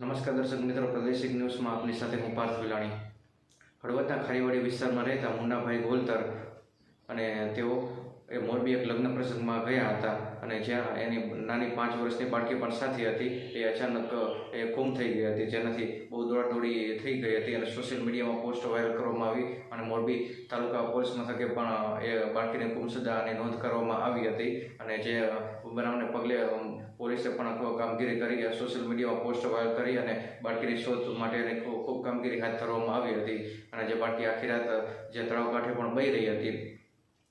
નમસ્કાર દર્શક મિત્રો, પ્રાદેશિક ન્યૂઝમાં આપની સાથે હું પાર્થ વિલાણી. હળવદના ખારીવાડી વિસ્તારમાં રહેતા મુન્નાભાઈ ગોલતર અને તેઓ એ મોરબી એક લગ્ન પ્રસંગમાં ગયા હતા અને જ્યાં એની નાની પાંચ વર્ષની બાળકી પણ સાથે હતી. એ અચાનક, એ ગુમ થઈ ગઈ હતી. જેનાથી બહુ દોડાદોડી થઈ ગઈ હતી અને સોશિયલ મીડિયામાં પોસ્ટ વાયરલ કરવામાં આવી મોરબી તાલુકા પોલીસ મથકે પણ એ બાળકીની ગુમસદાની નોંધ કરવામાં આવી હતી અને જે બનાવને પગલે પોલીસે પણ કામગીરી કરી સોશિયલ મીડિયામાં પોસ્ટ વાયરલ કરી અને બાળકીની શોધ માટેની ખૂબ કામગીરી હાથ ધરવામાં આવી હતી અને જે બાળકી આખી રાત જે તળાવ કાંઠે પણ બહી રહી હતી.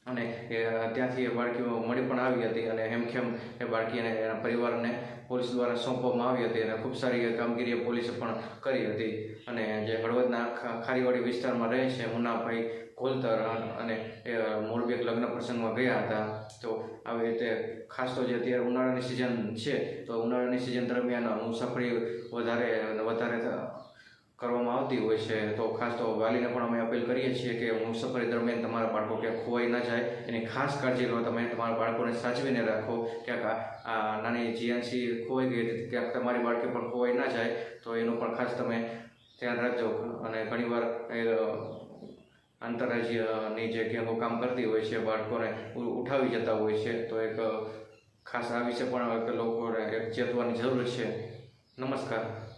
અને ત્યાંથી એ બાળકીઓ મળી પણ આવી હતી અને હેમખેમ એ બાળકીને એના પરિવારને પોલીસ દ્વારા સોંપવામાં આવી હતી અને ખૂબ સારી કામગીરી પોલીસે પણ કરી હતી. અને જે હળવદના ખારીવાડી વિસ્તારમાં રહે છે મુનાભાઈ કોલતર અને એ, મોરબી લગ્ન પ્રસંગમાં ગયા હતા. તો આવી રીતે ખાસ તો જે અત્યારે ઉનાળાની સિઝન છે, તો ઉનાળાની સિઝન દરમિયાન મુસાફરી વધારે વધારે કરવામાં આવતી હોય છે. તો ખાસ તો વાલીને પણ અમે અપીલ કરીએ છીએ કે મુસાફરી દરમિયાન તમારા બાળકો ક્યાંક ખોવાઈ ના જાય. એની ખાસ કાળજી લો. તમે તમારા બાળકોને સાચવીને રાખો. ક્યાંક આ- નાની જીએનસી ખોવાઈ ગઈ હતી, ક્યાંક તમારી બાળકી પણ ખોવાઈ ના જાય, તો એનું પણ ખાસ તમે ધ્યાન રાખજો. અને ઘણીવાર આંતરરાજ્યની જે ગેંગો કામ કરતી હોય છે, બાળકોને ઉઠાવી જતા હોય છે. તો એક, ખાસ આ વિશે પણ લોકોને એક ચેતવાની જરૂર છે. નમસ્કાર.